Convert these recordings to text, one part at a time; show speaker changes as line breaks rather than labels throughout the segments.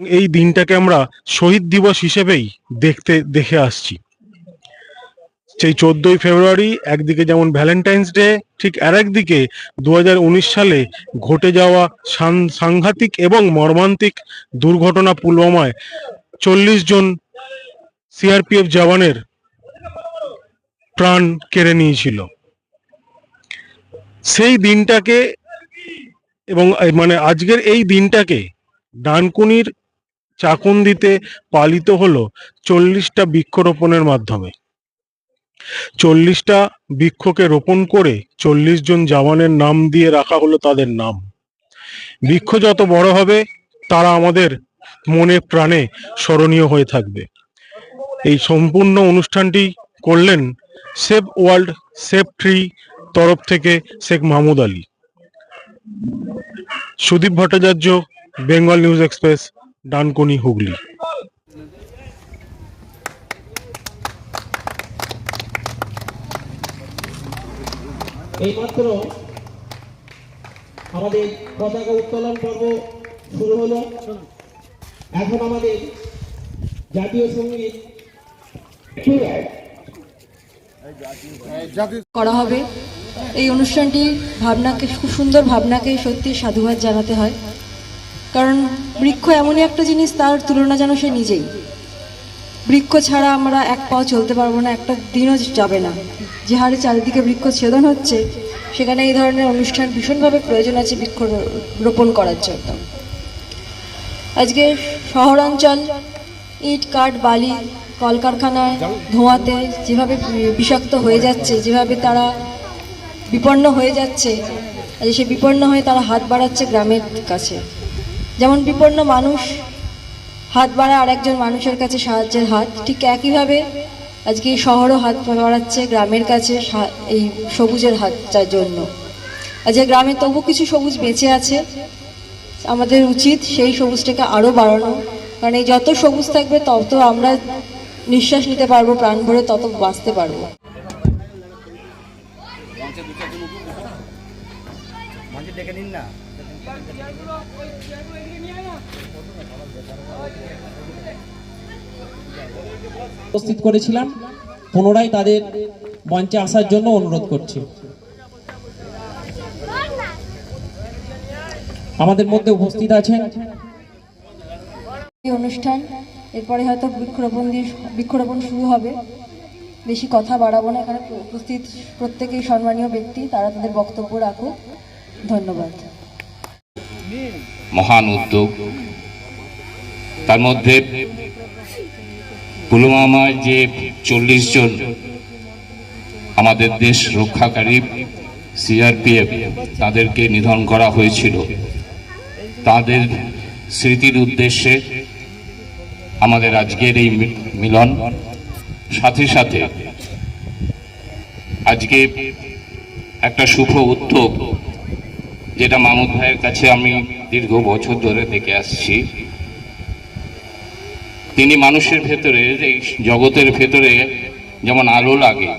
এই দিনটাকে আমরা শহীদ দিবস হিসেবেই দেখতে, দেখে আসছি। সেই চোদ্দই ফেব্রুয়ারি একদিকে যেমন ভ্যালেন্টাইন্স ডে, ঠিক আর একদিকে দুহাজার উনিশ সালে ঘটে যাওয়া সাংঘাতিক এবং মর্মান্তিক দুর্ঘটনা পুলওয়ামায় চল্লিশ জন সিআরপিএফ জওয়ানের প্রাণ কেড়ে নিয়েছিল। সেই দিনটাকে এবং মানে আজকের এই দিনটাকে ডানকুনির চাকুন্দিতে পালিত হলো চল্লিশটা বৃক্ষরোপণের মাধ্যমে। চল্লিশটা বৃক্ষকে রোপণ করে চল্লিশ জন জওয়ানের নাম দিয়ে রাখা হলো তাদের নাম। বৃক্ষ যত বড় হবে, তারা আমাদের মনে প্রাণে স্মরণীয় হয়ে থাকবে। এই সম্পূর্ণ অনুষ্ঠানটি করলেন সেভ ওয়ার্ল্ড, সেভ ট্রি তরফ থেকে Sheikh Mahmud Ali. Sudip Bhattacharya, Bengal news express. Dankuni Hooghly.
এইমাত্র আমাদের পতাকা উত্তোলন পর্ব শুরু হলো। এখন আমাদের জাতীয় সংগীত
করা হবে। এই অনুষ্ঠানটি ভাবনাকে খুব সুন্দর ভাবনাকে সত্যি সাধুবাদ জানাতে হয়। কারণ বৃক্ষ এমনই একটা জিনিস, তার তুলনা যেন সে নিজেই। বৃক্ষ ছাড়া আমরা এক পাও চলতে পারব না, একটা দিনও যাবে না। যে হারে চারিদিকে বৃক্ষ ছেদন হচ্ছে, সেখানে এই ধরনের অনুষ্ঠান ভীষণভাবে প্রয়োজন আছে বৃক্ষ রোপণ করার জন্য। আজকে শহরাঞ্চল, ইট, কাঠ, বালি, কলকারখানায় ধোঁয়াতে যেভাবে বিষাক্ত হয়ে যাচ্ছে, যেভাবে তারা বিপন্ন হয়ে যাচ্ছে, আজ সে বিপন্ন হয়ে তারা হাত বাড়াচ্ছে গ্রামের কাছে। যেমন বিপন্ন মানুষ, হাত বাড়ায় আরেকজন মানুষের কাছে সাহায্যের হাত, ঠিক একইভাবে আজকে শহরও হাত বাড়াচ্ছে, গ্রামের কাছে এই সবুজের হাতটার জন্য। আজকে গ্রামে তবু কিছু সবুজ বেঁচে আছে। আমাদের উচিত সেই সবুজটাকে আরও বাড়ানো। কারণ এই যত সবুজ থাকবে, তত আমরা নিঃশ্বাস নিতে পারব প্রাণ ভরে তত বাঁচতে পারব।
উপস্থিত করেছিলাম পুনরায় তাদের মঞ্চে আসার জন্য অনুরোধ করছি। আমাদের মধ্যে উপস্থিত আছেন
অনুষ্ঠান এরপরে হয়তো বৃক্ষরোপণ দিয়ে বৃক্ষরোপণ শুরু হবে। বেশি কথা বাড়াবো না এখানে উপস্থিত প্রত্যেকেই সম্মানীয় ব্যক্তি তারা তাদের বক্তব্য রাখুক। ধন্যবাদ।
মহান উদ্যোগ। তার মধ্যে পুলওয়ামায় যে চল্লিশ জন আমাদের দেশ রক্ষাকারী সিআরপিএফ তাদেরকে নিধন করা হয়েছিল, তাদের স্মৃতির উদ্দেশ্যে আমাদের আজকের এই মিলন। সাথে সাথে আজকে একটা শুভ উদ্যোগ যেটা মামুদ ভাইয়ের কাছে আমি দীর্ঘ বছর ধরে থেকে আসছি। তিনি মানুষের ভেতরে, এই জগতের ভেতরে যেমন আলো লাগে,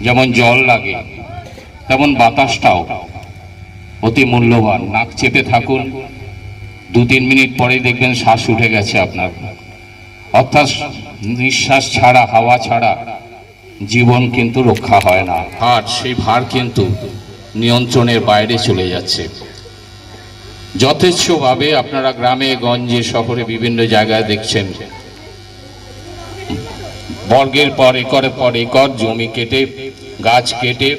যেমন জল লাগে, তেমন বাতাসটাও অতি মূল্যবান। নাক চেপে থাকুন। দু তিন মিনিট পরেই দেখবেন শ্বাস উঠে গেছে আপনার। অর্থাৎ নিঃশ্বাস ছাড়া, হাওয়া ছাড়া জীবন কিন্তু রক্ষা হয় না। আর সেই ভার কিন্তু নিয়ন্ত্রণের বাইরে চলে যাচ্ছে। যথেচ্ছভাবে আপনারা গ্রামে, গঞ্জে, শহরে বিভিন্ন জায়গায় দেখছেন। বর্গের পর একরের পর একর জমি কেটে, গাছ কেটে,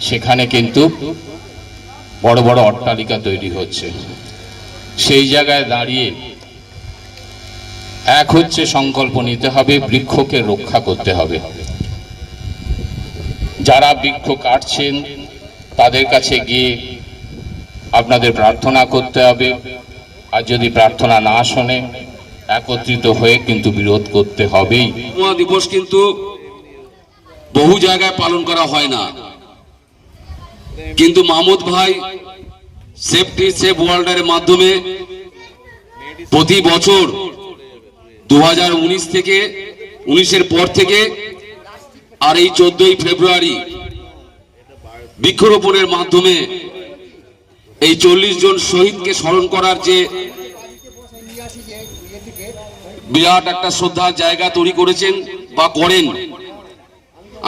সেখানে কিন্তু বড় বড় অট্টালিকা তৈরি হচ্ছে। সেই জায়গায় দাঁড়িয়ে এক হচ্ছে সংকল্প নিতে হবে, বৃক্ষকে রক্ষা করতে হবে। যারা বৃক্ষ কাটছেন তাদের কাছে গিয়ে আপনাদের প্রার্থনা করতে হবে। আর যদি প্রার্থনা না শোনে, একত্রিত হয়ে কিন্তু বিরোধ করতে হবেই।
দিবস কিন্তু বহু জায়গায় পালন করা হয় না। কিন্তু মাহমুদ ভাই সেফটি সেফ ওয়ার্ল্ডের মাধ্যমে প্রতি বছর দু হাজার উনিশ থেকে উনিশের পর থেকে আর এই চোদ্দই ফেব্রুয়ারি বৃক্ষরোপণের মাধ্যমে এই চল্লিশ জন শহীদকে স্মরণ করার যে বিরাট একটা শ্রদ্ধার জায়গা তৈরি করেছেন বা করেন,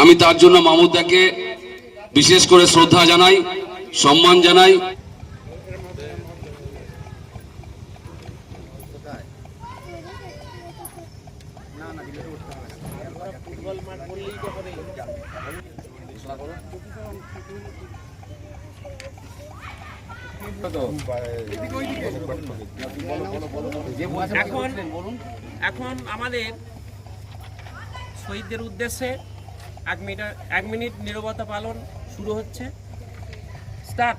আমি তার জন্য মামুদাকে বিশেষ করে শ্রদ্ধা জানাই, সম্মান জানাই।
এখন এখন আমাদের শহীদদের উদ্দেশ্যে এক মিনিট এক মিনিট নীরবতা পালন শুরু হচ্ছে। স্টার্ট।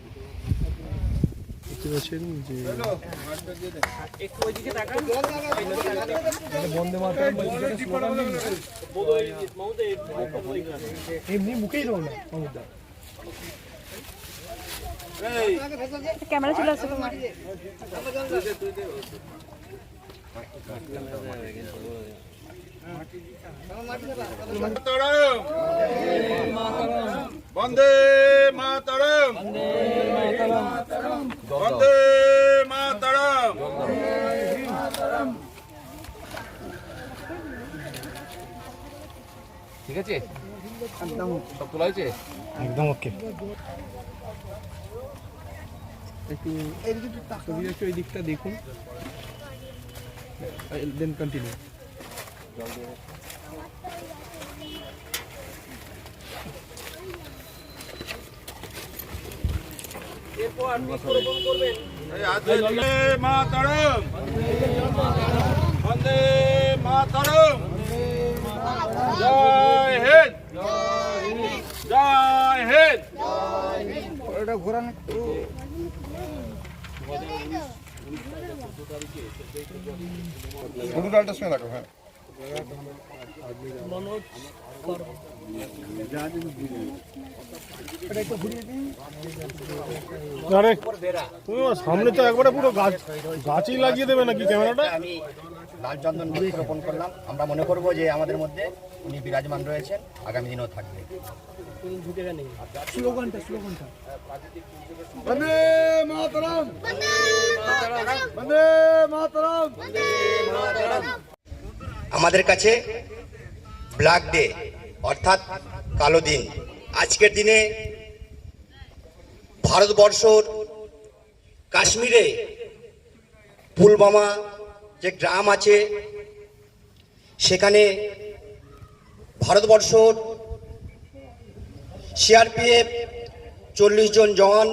একটু ওইদিকে তাকান
ক্যামেরা চলে আসছে তোমার।
বন্দে মাতরম। বন্দে মাতরম।
ঠিক আছে? একদম সব তোলা হয়েছে?
একদম ওকে।
একটু ছবি একটু এই দিকটা দেখুন দেন কন্টিনিউ
মাতরম বন্দে মাতরম জয় হিন্দ। জয় হিন্দ।
ওটা ঘোরান একটু সরু ডালটার সঙ্গে রাখো হ্যাঁ।
আরে তুমি সামনে তো একবারে পুরো গাছ গাছই লাগিয়ে দেবে নাকি ক্যামেরাটা?
আমি লাল চন্দন রোপণ করলাম। আমরা মনে করব যে আমাদের মধ্যে উনি বিরাজমান রয়েছেন। আগামী দিনেও থাকবে।
স্লোগানটা স্লোগানটা।
বন্দে মাতরম! বন্দে মাতরম!
আমাদের কাছে ব্ল্যাক ডে অর্থাৎ কালো দিন। আজকের দিনে ভারতবর্ষর কাশ্মীরে পুলবামা যে গ্রাম আছে, সেখানে ভারতবর্ষর সিআরপিএফ চল্লিশ জন জওয়ান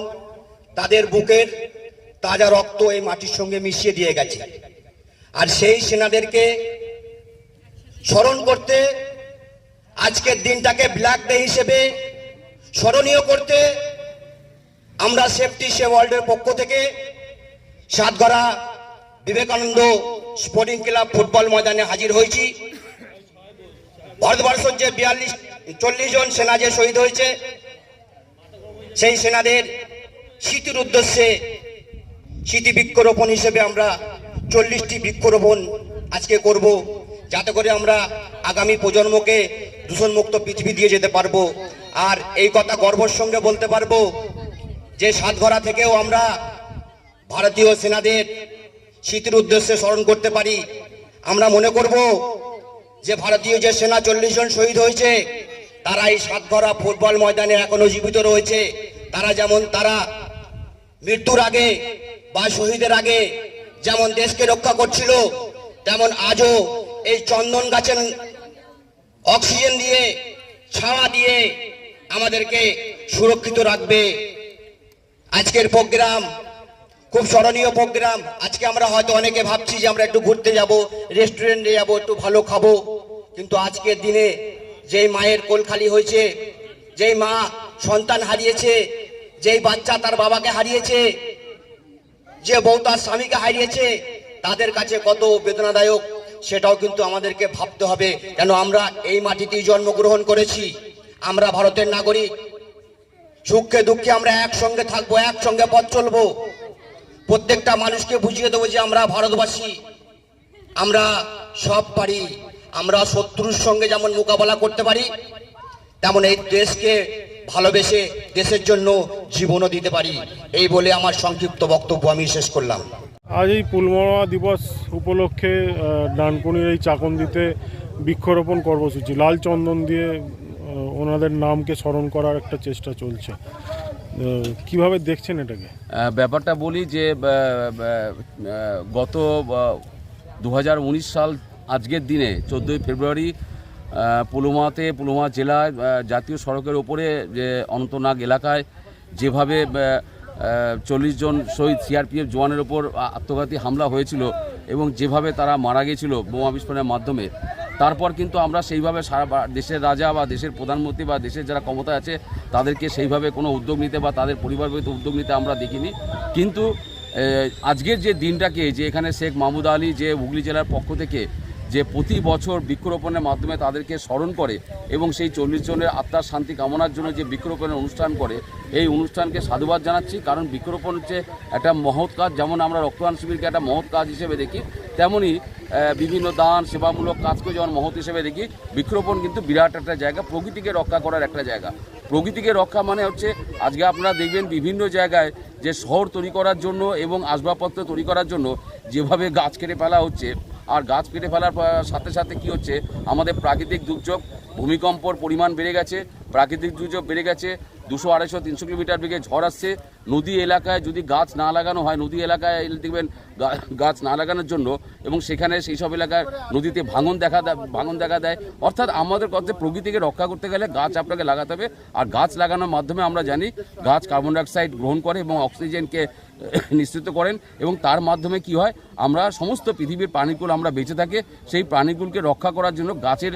তাদের বুকের তাজা রক্ত এই মাটির সঙ্গে মিশিয়ে দিয়ে গেছে। আর সেই সেনাদেরকে স্মরণ করতে, আজকের দিনটাকে ব্ল্যাক ডে হিসেবে স্মরণীয় করতে আমরা সেফটি সে ওয়ার্ল্ডের পক্ষ থেকে Satgara Vivekananda sporting club football ময়দানে হাজির হয়েছি। ভারতবর্ষের যে বিয়াল্লিশ, চল্লিশ জন সেনা যে শহীদ হয়েছে, সেই সেনাদের স্মৃতির উদ্দেশ্যে স্মৃতি বৃক্ষরোপণ হিসেবে আমরা চল্লিশটি বৃক্ষরোপণ আজকে করব। যাতে করে আমরা আগামী প্রজন্মকে দূষণমুক্ত পৃথিবী দিয়ে যেতে পারব। আর এই কথা গর্বর সঙ্গে বলতে পারব যে সাতঘরা থেকেও আমরা ভারতীয় সেনাদের স্মৃতির উদ্দেশ্যে স্মরণ করতে পারি। আমরা মনে করব যে ভারতীয় যে সেনা চল্লিশ জন শহীদ হয়েছে, তারা এই সাতঘরা ফুটবল ময়দানে এখনও জীবিত রয়েছে। তারা যেমন তারা মৃত্যুর আগে বা শহীদের আগে যেমন দেশকে রক্ষা করছিল, তেমন আজও এই চন্দন গাছের অক্সিজেন দিয়ে ছাওয়া দিয়ে আমাদেরকে সুরক্ষিত রাখবে। আজকের প্রোগ্রাম খুব স্মরণীয় প্রোগ্রাম। আজকে আমরা হয়তো অনেকে ভাবছি যে আমরা একটু ঘুরতে যাব, রেস্টুরেন্টে যাব, একটু ভালো খাব। কিন্তু আজকের দিনে যেই মায়ের কোল খালি হয়েছে, যেই মা সন্তান হারিয়েছে, যেই বাচ্চা তার বাবাকে হারিয়েছে, যে বউ তার স্বামীকে হারিয়েছে, তাদের কাছে কত বেদনাদায়ক সেটাও কিন্তু আমাদেরকে ভাবতে হবে কেন আমরা এই মাটিতেই জন্মগ্রহণ করেছি। আমরা ভারতের নাগরিক। সুখে দুঃখে আমরা একসঙ্গে থাকব, একসঙ্গে পথ চলবো। প্রত্যেকটা মানুষকে বুঝিয়ে দেবো যে আমরা ভারতবাসী। আমরা সব পারি। আমরা শত্রুর সঙ্গে যেমন মোকাবেলা করতে পারি, তেমন এই দেশকে ভালোবেসে দেশের জন্য জীবনও দিতে পারি। এই বলে আমার সংক্ষিপ্ত বক্তব্য আমি শেষ করলাম।
আজ এই পুলওয়ামা দিবস উপলক্ষে ডানকুনির এই চাকন্দিতে বৃক্ষরোপণ কর্মসূচি। লাল চন্দন দিয়ে ওনাদের নামকে স্মরণ করার একটা চেষ্টা চলছে। কীভাবে দেখছেন এটাকে?
ব্যাপারটা বলি যে গত দু হাজার উনিশ সাল আজকের দিনে, চোদ্দোই ফেব্রুয়ারি পুলুমাতে, পুলুমা জেলায় জাতীয় সড়কের ওপরে যে অনন্তনাগ এলাকায় যেভাবে চল্লিশ জন শহীদ সিআরপিএফ জওয়ানের ওপর আত্মঘাতী হামলা হয়েছিল এবং যেভাবে তারা মারা গেছিল বোমা বিস্ফোরণের মাধ্যমে। তারপর কিন্তু আমরা সেইভাবে সারা দেশের রাজা বা দেশের প্রধানমন্ত্রী বা দেশের যারা ক্ষমতা আছে, তাদেরকে সেইভাবে কোনো উদ্যোগ নিতে বা তাদের পরিবারগত উদ্যোগ নিতে আমরা দেখিনি। কিন্তু আজকের যে দিনটাকে, যে এখানে শেখ মাহমুদ আলী যে হুগলি জেলার পক্ষ থেকে যে প্রতি বছর বৃক্ষরোপণের মাধ্যমে তাদেরকে স্মরণ করে এবং সেই চল্লিশ জনের আত্মার শান্তি কামনার জন্য যে বৃক্ষরোপণের অনুষ্ঠান করে, এই অনুষ্ঠানকে সাধুবাদ জানাচ্ছি। কারণ বৃক্ষরোপণ হচ্ছে একটা মহৎ কাজ, যেমন আমরা রক্তদান শিবিরকে একটা মহৎ কাজ হিসেবে দেখি তেমনই বিভিন্ন দান, সেবামূলক কাজকে যেমন মহৎ হিসেবে দেখি, বৃক্ষরোপণ কিন্তু বিরাট একটা জায়গা, প্রকৃতিকে রক্ষা করার একটা জায়গা। প্রকৃতিকে রক্ষা মানে হচ্ছে, আজকে আপনারা দেখবেন বিভিন্ন জায়গায় যে শহর তৈরি করার জন্য এবং আসবাবপত্র তৈরি করার জন্য যেভাবে গাছ কেটে ফেলা হচ্ছে আর গাছ কেটে ফেলার সাথে সাথে কি হচ্ছে, আমাদের প্রাকৃতিক দুর্যোগ, ভূমিকম্পর পরিমাণ বেড়ে গেছে, প্রাকৃতিক দুর্যোগ বেড়ে গেছে, দুশো আড়াইশো তিনশো কিলোমিটার বেগে ঝড় আসছে। নদী এলাকায় যদি গাছ না লাগানো হয়, নদী এলাকায় এলে দেখবেন গাছ না লাগানোর জন্য এবং সেখানে সেই সব এলাকায় নদীতে ভাঙন দেখা দেয় ভাঙন দেখা দেয়। অর্থাৎ আমাদের কথা প্রকৃতিকে রক্ষা করতে গেলে গাছ আপনাকে লাগাতে হবে। আর গাছ লাগানোর মাধ্যমে আমরা জানি, গাছ কার্বন ডাইঅক্সাইড গ্রহণ করে এবং অক্সিজেনকে নিশ্চিত করেন এবং তার মাধ্যমে কি হয়, আমরা সমস্ত পৃথিবীর প্রাণীকুল আমরা বেঁচে থাকে, সেই প্রাণীকুলকে রক্ষা করার জন্য গাছের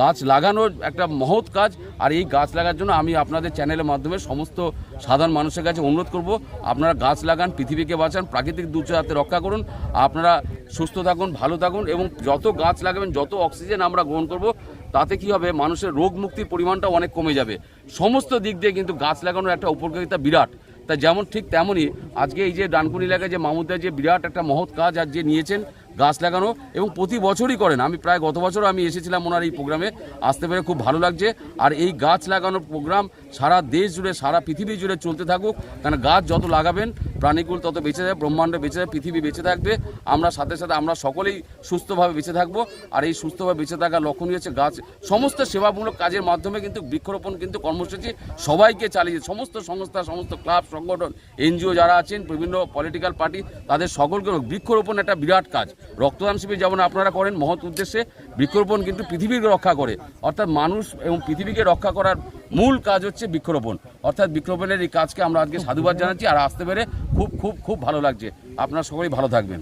গাছ লাগানোর একটা মহৎ কাজ। আর এই গাছ লাগার জন্য আমি আপনাদের চ্যানেলের মাধ্যমে সমস্ত সাধারণ মানুষের কাছে অনুরোধ করব, আপনারা গাছ লাগান, পৃথিবীকে বাঁচান, প্রাকৃতিক দুর্যোগ রক্ষা করুন, আপনারা সুস্থ থাকুন, ভালো থাকুন এবং যত গাছ লাগাবেন, যত অক্সিজেন আমরা গ্রহণ করব, তাতে কি হবে, মানুষের রোগ মুক্তির পরিমাণটা অনেক কমে যাবে। সমস্ত দিক দিয়ে কিন্তু গাছ লাগানোর একটা উপকারিতা বিরাট। তা যেমন ঠিক তেমনই আজকে এই যে ডানকুনি এলাকায় যে মাহমুদার যে বিরাট একটা মহৎ কাজ আর যে নিয়েছেন গাছ লাগানো এবং প্রতি বছরই করেন। আমি প্রায় গত বছরও আমি এসেছিলাম ওনার এই প্রোগ্রামে। আসতে পেরে খুব ভালো লাগছে। আর এই গাছ লাগানোর প্রোগ্রাম সারা দেশ জুড়ে, সারা পৃথিবী জুড়ে চলতে থাকুক। কারণ গাছ যত লাগাবেন, প্রাণীকুল তত বেঁচে যাবে, ব্রহ্মাণ্ড বেঁচে যাবে, পৃথিবী বেঁচে থাকবে। আমরা সাথে সাথে আমরা সকলেই সুস্থভাবে বেঁচে থাকব। আর এই সুস্থভাবে বেঁচে থাকার লক্ষণীয় হচ্ছে গাছ। সমস্ত সেবামূলক কাজের মাধ্যমে কিন্তু বৃক্ষরোপণ, কিন্তু কর্মসূচি সবাইকে চালিয়ে সমস্ত সংস্থা, সমস্ত ক্লাব, সংগঠন, এনজিও যারা আছেন, বিভিন্ন পলিটিক্যাল পার্টি, তাদের সকলকে বৃক্ষরোপণ একটা বিরাট কাজ। রক্তদান শিবির যেমন আপনারা করেন মহৎ উদ্দেশ্যে বৃক্ষরোপণ কিন্তু পৃথিবীকে রক্ষা করে। অর্থাৎ মানুষ এবং পৃথিবীকে রক্ষা করার মূল কাজ হচ্ছে বৃক্ষরোপণ। অর্থাৎ বৃক্ষরোপণের এই কাজকে আমরা আজকে সাধুবাদ জানাচ্ছি আর আসতে পেরে খুব খুব খুব ভালো লাগছে। আপনারা সকলেই ভালো থাকবেন।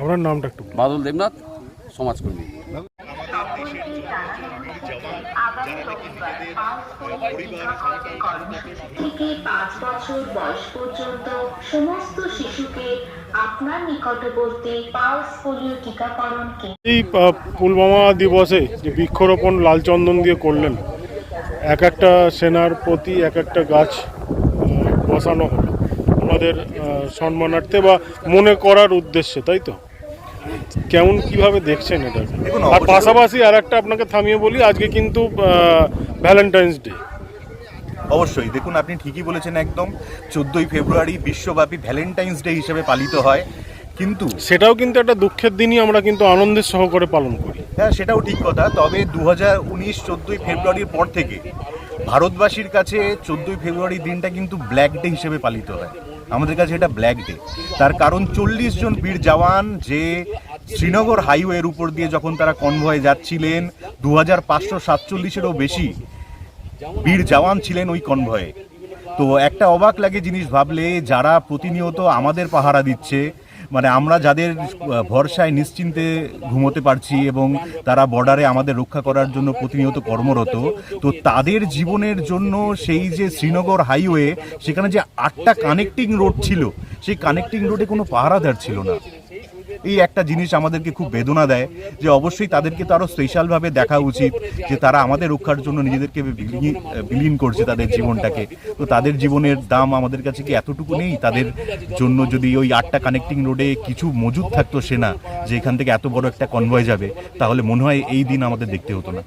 আপনার নামটা একটু
বাদল দেবনাথ সমাজকর্মী।
থেকে পাঁচ বছর বয়স পর্যন্ত সমস্ত শিশুকে আপনার নিকটবর্তী পালস পোলিও টিকাকরণ কেন্দ্র
এই পুলওয়ামা দিবসে যে বৃক্ষরোপণ লাল চন্দন দিয়ে করলেন এক একটা সেনার প্রতি এক একটা গাছ বসানো হলো। আমাদের সম্মানার্থে বা মনে করার উদ্দেশ্যে তাই তো? কেমন কীভাবে দেখছেন এটা? আর পাশাপাশি আর একটা আপনাকে থামিয়ে বলি আজকে কিন্তু ভ্যালেন্টাইন্স ডে
অবশ্যই। দেখুন আপনি ঠিকই বলেছেন একদম। চোদ্দোই ফেব্রুয়ারি বিশ্বব্যাপী ভ্যালেন্টাইন্স ডে হিসেবে পালিত হয়। কিন্তু
সেটাও কিন্তু একটা দুঃখের দিনই আমরা কিন্তু আনন্দের সহকারে পালন করি।
হ্যাঁ সেটাও ঠিক কথা। তবে দু হাজার উনিশ চোদ্দোই ফেব্রুয়ারির পর থেকে ভারতবাসীর কাছে চোদ্দোই ফেব্রুয়ারি দিনটা কিন্তু ব্ল্যাক ডে হিসেবে পালিত হয়। আমাদের কাছে এটা ব্ল্যাক ডে। তার কারণ চল্লিশ জন বীর জওয়ান যে শ্রীনগর হাইওয়ের উপর দিয়ে যখন তারা কনভয়ে যাচ্ছিলেন দু হাজার পাঁচশো সাতচল্লিশেরও বেশি বীর জওয়ান ছিলেন ওই কনভয়ে। তো একটা অবাক লাগে জিনিস ভাবলে যারা প্রতিনিয়ত আমাদের পাহারা দিচ্ছে মানে আমরা যাদের ভরসায় নিশ্চিন্তে ঘুমোতে পারছি এবং তারা বর্ডারে আমাদের রক্ষা করার জন্য প্রতিনিয়ত কর্মরত তো তাদের জীবনের জন্য সেই যে শ্রীনগর হাইওয়ে সেখানে যে আটটা কানেক্টিং রোড ছিল সেই কানেক্টিং রোডে কোনো পাহারাদার ছিল না। এই একটা জিনিস আমাদেরকে খুব বেদনা দেয় যে অবশ্যই তাদেরকে তো আরও স্পেশালভাবে দেখা উচিত যে তারা আমাদের রক্ষার জন্য নিজেদেরকে বিলীন করছে তাদের জীবনটাকে। তো তাদের জীবনের দাম আমাদের কাছে কি এতটুকু নেই? তাদের জন্য যদি ওই আটটা কানেক্টিং রোডে কিছু মজুদ থাকতো সেনা, যে এখান থেকে এত বড় একটা কনভয় যাবে, তাহলে মনে হয় এই দিন আমাদের দেখতে হতো না।